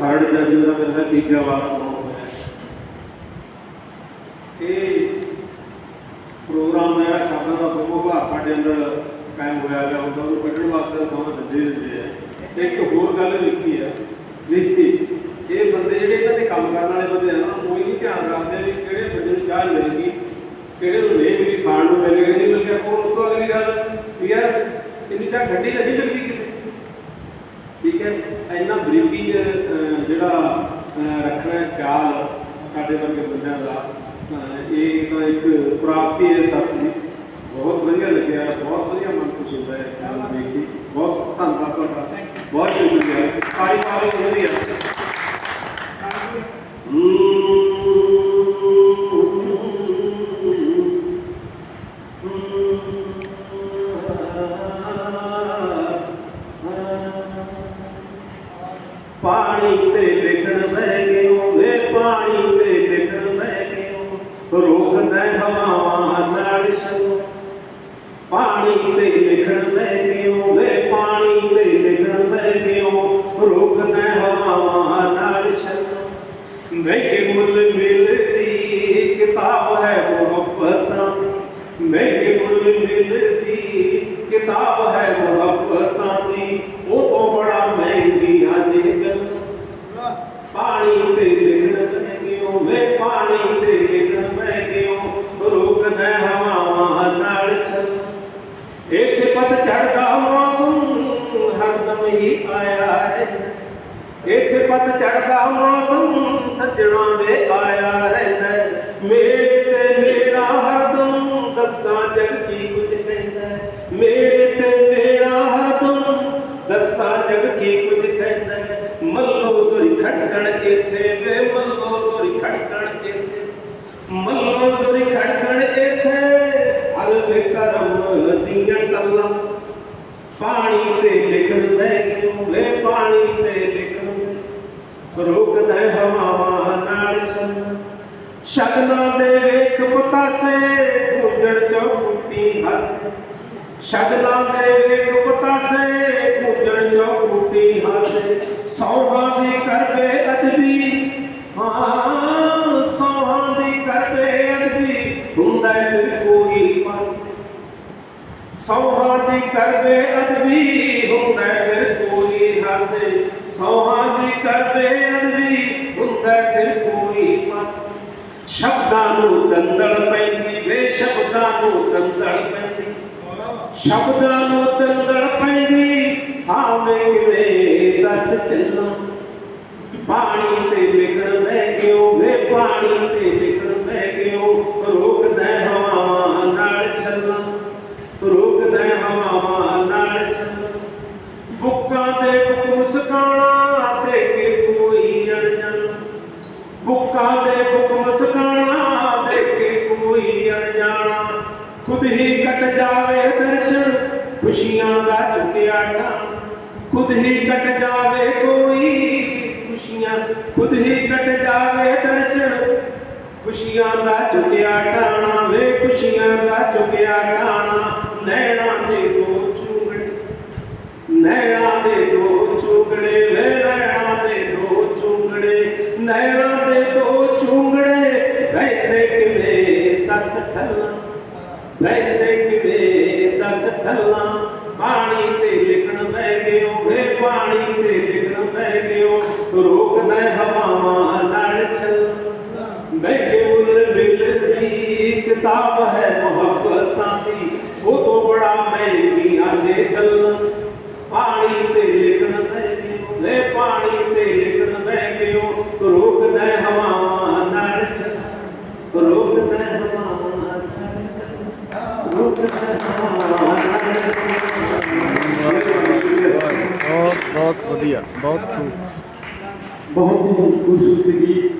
ਖਰੜ ਚ ਜਿਹਦਾ ਮੇਰਾ ਤੀਜਾ ਵਾਰ ਇਹ ਪ੍ਰੋਗਰਾਮ ਹੈ ਸ਼ਬਦਾਂ ਦਾ ਪ੍ਰਭਾਵ ਸਾਡੇ ਅੰਦਰ ਕਾਇਮ ਹੋਇਆ ਗਿਆ ਹੁੰਦਾ ਉਹ ਕੱਢਣ ਵਾਸਤੇ ਸਮਾਂ ਦਿੰਦੇ ਦਿੰਦੇ ਆ। ਤੇ ਇੱਕ ਹੋਰ ਗੱਲ ਵੇਖੀ ਆ ਵੀ ਇਹ ਬੰਦੇ ਜਿਹੜੇ ਇਹਨਾਂ ਦੇ ਕੰਮ ਕਰਨ ਵਾਲੇ ਬੰਦੇ ਆ ਨਾ ਕੋਈ ਨਹੀਂ ਧਿਆਨ ਰੱਖਦੇ ਵੀ ਕਿਹੜੇ ਬੰਦੇ ਨੂੰ ਚਾਹ ਮਿਲੇਗੀ, ਕਿਹੜੇ ਨੂੰ ਨਹੀਂ ਮਿਲੀ, ਖਾਣ ਨੂੰ ਮਿਲੇਗੀ, ਨਹੀਂ ਮਿਲ ਗਿਆ ਉਹ ਉਸ ਤੋਂ ਅਗਲੀ ਗੱਲ ਵੀ ਯਾਰ, ਇੰਨੀ ਚਾਹ ਠੰਡੀ ਤਾਂ ਨਹੀਂ ਮਿਲ ਗਈ ਕਿਤੇ? ਠੀਕ ਹੈ ਇੰਨਾ ਬਰੀਕੀ ਚ ਜਿਹੜਾ ਰੱਖਣਾ ਖਿਆਲ ਸਾਡੇ ਵਰਗੇ ਬੰਦਿਆਂ ਦਾ ਇਹ ਤਾਂ ਇੱਕ ਪ੍ਰਾਪਤੀ ਹੈ ਸੱਚ ਦੀ। ਬਹੁਤ ਵਧੀਆ ਲੱਗਿਆ, ਬਹੁਤ ਵਧੀਆ ਮਨ ਖੁਸ਼ ਹੁੰਦਾ ਹੈ ਖਿਆਲ ਦੇਖ ਕੇ। ਬਹੁਤ ਧੰਨਵਾਦ ਤੁਹਾਡਾ। ਬਹੁਤ ਸ਼ੁਕਰੀਆ। ਸਾਰੀ ਮਾਰੋ, ਵਧੀਆ। ਪਾਣੀ ਤੇ ਲਿਖਣ ਬਹਿ ਗਿਓ ਵੇ ਪਾਣੀ ਤੇ ਲਿਖਣ ਬਹਿ ਗਿਓ ਰੋਕਦਾ ਹਵਾਵਾਂ ਨਾਲ ਸ਼ਨੋ ਪਾਣੀ ਤੇ ਲਿਖਣ ਬਹਿ ਗਿਓ ਵੇ ਪਾਣੀ ਤੇ ਲਿਖਣ ਬਹਿ ਗਿਓ ਰੋਕਦਾ ਹਵਾਵਾਂ ਨਾਲ ਸ਼ਨੋ ਮਹਿੰਗੇ ਮੁੱਲ ਮਿਲਦੀ ਕਿਤਾਬ ਹੈ ਮੁਹੱਬਤਾਂ ਮਹਿੰਗੇ ਮੁੱਲ ਮਿਲਦੀ ਕਿਤਾਬ ਹੈ ਮੁਹੱਬਤਾਂ ਦੀ ਉਹ ਤੋਂ ਬੜਾ ਮਹਿੰਗੀ ਅੱਜ ਗੱਲ ਪਾਣੀ ਤੇ ਲਿਖਣ ਬਹਿ ਵੇ ਪਾਣੀ ਤੇ ਲਿਖਣ ਬਹਿ ਰੁਕਦਾ ਹਵਾਵਾਂ ਨਾਲ ਚੱਲ ਇੱਥੇ ਪਤ ਚੜਦਾ ਮੌਸਮ ਹਰਦਮ ਹੀ ਆਇਆ ਹੈ ਇੱਥੇ ਪਤ ਚੜਦਾ ਮੌਸਮ ਸੱਜਣਾ ਵੇ ਆਇਆ ਰਹਿੰਦਾ ਮੇਰੇ ਤੇ ਮੇਰਾ ਹਰਦਮ ਦੱਸਾਂ ਜਗ ਕੀ ਕੁਝ ਕਹਿੰਦਾ ਮੇਰੇ ਤੇ ਮੇਰਾ ਹਰਦਮ ਦੱਸਾਂ ਜਗ ਕੀ ਕੁਝ ਕਹਿੰਦਾ ਮੱਲੋ ਸੁਰੀ ਖਟਕਣ ਇੱਥੇ ਵੇ ਮੱਲੋ ਸੁਰੀ ਖਟਕਣ ਇੱਥੇ ਮੱਲੋ ਸੁਰੀ ਖਟਕਣ ਇੱਥੇ ਹਰ ਵੇ ਕਰਮ ਦੀਆਂ ਗੱਲਾਂ ਪਾਣੀ ਤੇ ਲਿਖਣ ਬਹਿ ਗਿਓ ਵੇ ਪਾਣੀ ਤੇ ਲਿਖਣ ਰੁਕਦਾ ਹਵਾਵਾਂ ਨਾਲ ਸੰਨ। ਸ਼ਗਨਾਂ ਦੇ ਵੇਖ ਪਤਾਸੇ ਪੂਜਣ ਚੌਕੂਟੀ ਹੱਸ। ਸ਼ਗਨਾਂ ਦੇ ਵੇਖ ਪਤਾਸੇ ਪੂਜਣ ਚੌਕੂਟੀ ਹੱਸ। ਸੌਹਾਂ ਦੀ ਕਰਵੇ ਅਦਬੀ, ਹਾਂ, ਸੌਹਾਂ ਦੀ ਕਰਵੇ ਅਦਬੀ ਹੁੰਦਾ ਫਿਰ ਕੋਈ ਪਾਸੇ। ਸੌਹਾਂ ਦੀ ਕਰਵੇ ਅਦਬੀ ਹੁੰਦਾ ਫਿਰ ਕੋਈ ਹਾਸੇ। ਸੌਹਾਂ ਦੀ ਕਰਵੇ ਅਦਬੀ ਹੁੰਦਾ ਫਿਰ ਕੋਈ ਪਾਸੇ ਸ਼ਬਦਾਂ ਨੂੰ ਦੰਦਲ ਪੈਂਦੀ ਵੇ ਸ਼ਬਦਾਂ ਨੂੰ ਦੰਦਲ ਪੈਂਦੀ। ਸ਼ਬਦਾਂ ਨੂੰ ਦੰਦਲ ਪੈਂਦੀ ਸਾਵੇਂ ਕਿਵੇਂ ਦੱਸ ਚੱਲਾਂ? ਪਾਣੀ ਤੇ ਲਿਖਣ ਬਹਿ ਗਿਓ, ਵੇ ਪਾਣੀ ਤੇ ਲਿਖਣ ਬਹਿ ਗਿਓ, ਰੋਕਦਾ ਹਵਾਵਾਂ ਨਾਲ ਚੱਲਾਂ। ਰੋਕਦਾ ਹਵਾਵਾਂ ਨਾਲ ਚੱਲਾਂ। ਬੁੱਕਾਂ ਦੇ ਬੁੱਕ ਮੁਸਕਾਣਾ ਦੇ ਕੇ ਕੋਈ ਅਣਜਾਣ ਬੁੱਕਾਂ ਦੇ ਖੁਸ਼ੀਆਂ ਦਾ ਚੁੱਕਿਆ ਟਾਂ ਖੁਦ ਹੀ ਕੱਟ ਜਾਵੇ ਕੋਈ ਖੁਸ਼ੀਆਂ। ਖੁਦ ਹੀ ਕੱਟ ਜਾਵੇ ਦਰਸ਼ਨ। ਖੁਸ਼ੀਆਂ ਦਾ ਚੁੱਕਿਆ ਟਾਣਾ ਵੇ, ਖੁਸ਼ੀਆਂ ਦਾ ਚੁੱਕਿਆ ਟਾਣਾ। ਨੈਣਾ ਦੇ ਦੋ ਚੁੰਗੜੇ, ਨੈਣਾ ਦੇ ਦੋ ਚੁੰਗੜੇ ਵੇ, ਨੈਣਾ ਦੇ ਦੋ ਚੁੰਗੜੇ, ਨੈਣਾ ਦੇ ਦੋ ਚੁੰਗੜੇ। ਰਹਿੰਦੇ ਕਿਵੇਂ ਦਸ ਠੱਲਾਂ ਰਹਿੰਦੇ ਕਿਵੇਂ ਦਸ ਠੱਲਾਂ। ਬਾਣੀ ਤੇ ਲਿਖਣ ਬਹਿ ਗਿਓ ਵੇ ਪਾਣੀ ਤੇ ਲਿਖਣ ਬਹਿ ਗਏ ਰੋਕਦਾ ਹਵਾਵਾਂ ਬਹੁਤ ਵਧੀਆ ਬਹੁਤ ਖੂਬ ਬਹੁਤ ਹੀ ਖੂਬਸੂਰਤ